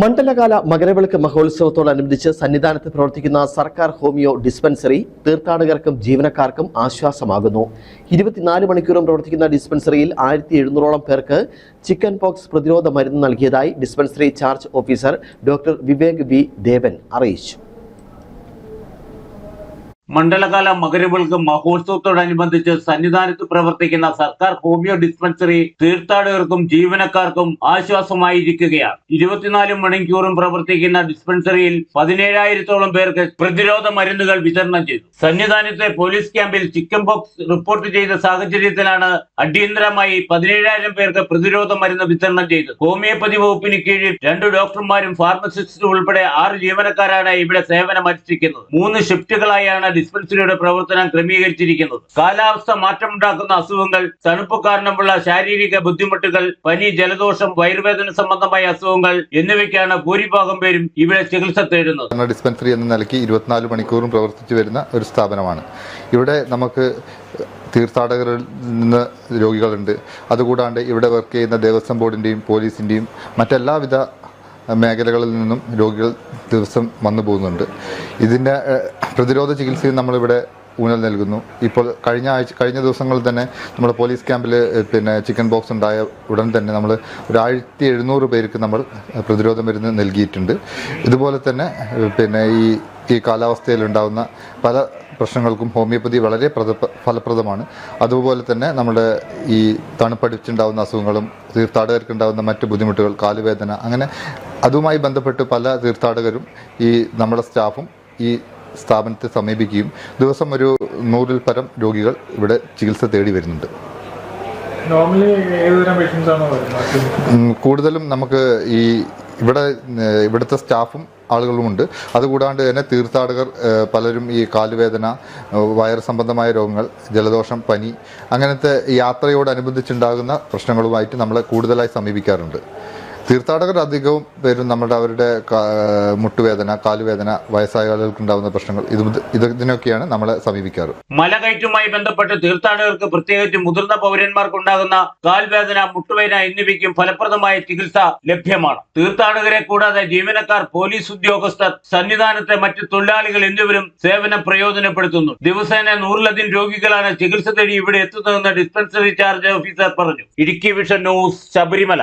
മണ്ഡലകാല മകരവിളക്ക് മഹോത്സവത്തോടനുബന്ധിച്ച് സന്നിധാനത്ത് പ്രവർത്തിക്കുന്ന സർക്കാർ ഹോമിയോ ഡിസ്പെൻസറി തീർത്ഥാടകർക്കും ജീവനക്കാർക്കും ആശ്വാസമാകുന്നു. ഇരുപത്തിനാല് മണിക്കൂറും പ്രവർത്തിക്കുന്ന ഡിസ്പെൻസറിയിൽ ആയിരത്തി എഴുന്നൂറോളം പേർക്ക് ചിക്കൻ പോക്സ് പ്രതിരോധ മരുന്ന് നൽകിയതായി dispensary charge officer doctor Vivek B Devan അറിയിച്ചു. മണ്ഡലകാല മകരവിളക്ക് മഹോത്സവത്തോടനുബന്ധിച്ച് സന്നിധാനത്ത് പ്രവർത്തിക്കുന്ന സർക്കാർ ഹോമിയോ ഡിസ്പെൻസറി തീർത്ഥാടകർക്കും ജീവനക്കാർക്കും ആശ്വാസമായിരിക്കുകയാണ്. ഇരുപത്തിനാല് മണിക്കൂറും പ്രവർത്തിക്കുന്ന ഡിസ്പെൻസറിയിൽ പതിനേഴായിരത്തോളം പേർക്ക് പ്രതിരോധ മരുന്നുകൾ വിതരണം ചെയ്തു. സന്നിധാനത്തെ പോലീസ് ക്യാമ്പിൽ ചിക്കൻ ബോക്സ് റിപ്പോർട്ട് ചെയ്ത സാഹചര്യത്തിലാണ് അടിയന്തരമായി പതിനേഴായിരം പേർക്ക് പ്രതിരോധ മരുന്ന് വിതരണം ചെയ്തത്. ഹോമിയോപ്പതി വകുപ്പിന് കീഴിൽ രണ്ട് ഡോക്ടർമാരും ഫാർമസിസ്റ്റും ഉൾപ്പെടെ ആറ് ജീവനക്കാരാണ് ഇവിടെ സേവനം അനുഷ്ഠിക്കുന്നത് മൂന്ന് ഷിഫ്റ്റുകളായാണ് ഡിസ്പെൻസറിയുടെ പ്രവർത്തനം ക്രമീകരിച്ചിരിക്കുന്നത്. കാലാവസ്ഥ മാറ്റമുണ്ടാക്കുന്ന അസുഖങ്ങൾ തണുപ്പ് കാരണമുള്ള ശാരീരിക ബുദ്ധിമുട്ടുകൾ പനി ജലദോഷം വയറുവേദന സംബന്ധമായ അസുഖങ്ങൾ എന്നിവയ്ക്കാണ് ഭൂരിഭാഗം പേരും ഇവിടെ ചികിത്സ തേടുന്നത്. ഡിസ്പെൻസറി എന്ന നിലയ്ക്ക് ഇരുപത്തിനാല് മണിക്കൂറും പ്രവർത്തിച്ചു വരുന്ന ഒരു സ്ഥാപനമാണ്. ഇവിടെ നമുക്ക് തീർത്ഥാടകരിൽ നിന്ന് രോഗികളുണ്ട്. അതുകൂടാണ്ട് ഇവിടെ വർക്ക് ചെയ്യുന്ന ദേവസ്വം ബോർഡിന്റെയും പോലീസിന്റെയും മറ്റെല്ലാവിധ മേഖലകളിൽ നിന്നും രോഗികൾ ദിവസം വന്നു പോകുന്നുണ്ട്. ഇതിന്റെ പ്രതിരോധ ചികിത്സയും നമ്മളിവിടെ ഊന്നൽ നൽകുന്നു. ഇപ്പോൾ കഴിഞ്ഞ ആഴ്ച കഴിഞ്ഞ ദിവസങ്ങളിൽ തന്നെ നമ്മുടെ പോലീസ് ക്യാമ്പിൽ പിന്നെ ചിക്കൻ ബോക്സ് ഉണ്ടായ ഉടൻ തന്നെ നമ്മൾ ഒരു ആയിരത്തി എഴുന്നൂറ് പേർക്ക് നമ്മൾ പ്രതിരോധ മരുന്ന് നൽകിയിട്ടുണ്ട്. ഇതുപോലെ തന്നെ പിന്നെ ഈ ഈ കാലാവസ്ഥയിലുണ്ടാകുന്ന പല പ്രശ്നങ്ങൾക്കും ഹോമിയോപ്പതി വളരെ പ്രദ ഫലപ്രദമാണ്. അതുപോലെ തന്നെ നമ്മുടെ ഈ തണുപ്പടിച്ചുണ്ടാകുന്ന അസുഖങ്ങളും തീർത്ഥാടകർക്കുണ്ടാകുന്ന മറ്റ് ബുദ്ധിമുട്ടുകൾ കാലുവേദന അങ്ങനെ അതുമായി ബന്ധപ്പെട്ട് പല തീർത്ഥാടകരും ഈ നമ്മുടെ സ്റ്റാഫും ഈ സ്ഥാപനത്തെ സമീപിക്കുകയും ദിവസം ഒരു നൂറിൽ പരം രോഗികൾ ഇവിടെ ചികിത്സ തേടി വരുന്നുണ്ട്. കൂടുതലും നമുക്ക് ഈ ഇവിടെ ഇവിടുത്തെ സ്റ്റാഫും ആളുകളുമുണ്ട്. അതുകൂടാണ്ട് തന്നെ തീർത്ഥാടകർ പലരും ഈ കാലുവേദന വയർ വയറ് സംബന്ധമായ രോഗങ്ങൾ ജലദോഷം പനി അങ്ങനത്തെ യാത്രയോടനുബന്ധിച്ചുണ്ടാകുന്ന പ്രശ്നങ്ങളുമായിട്ട് നമ്മളെ കൂടുതലായി സമീപിക്കാറുണ്ട്. തീർത്ഥാടകർ അധികവും പേരും നമ്മുടെ അവരുടെ മുട്ടുവേദന കാലുവേദന വയസ്സായ ഉണ്ടാകുന്ന പ്രശ്നങ്ങൾ ഇത് ഇത് ഇതിനൊക്കെയാണ് നമ്മളെ സമീപിക്കാറ്. മലകയറ്റുമായി ബന്ധപ്പെട്ട് തീർത്ഥാടകർക്ക് പ്രത്യേകിച്ച് മുതിർന്ന പൗരന്മാർക്കുണ്ടാകുന്ന കാൽവേദന മുട്ടുവേദന എന്നിവയ്ക്കും ഫലപ്രദമായ ചികിത്സ ലഭ്യമാണ്. തീർത്ഥാടകരെ കൂടാതെ ജീവനക്കാർ പോലീസ് ഉദ്യോഗസ്ഥർ സന്നിധാനത്തെ മറ്റ് തൊഴിലാളികൾ എന്നിവരും സേവനം പ്രയോജനപ്പെടുത്തുന്നു. ദിവസേന നൂറിലധികം രോഗികളാണ് ചികിത്സ തേടി ഇവിടെ എത്തുന്നതെന്ന് ഡിസ്പെൻസറി ചാർജ് ഓഫീസർ പറഞ്ഞു. Idukki vision news Sabarimala.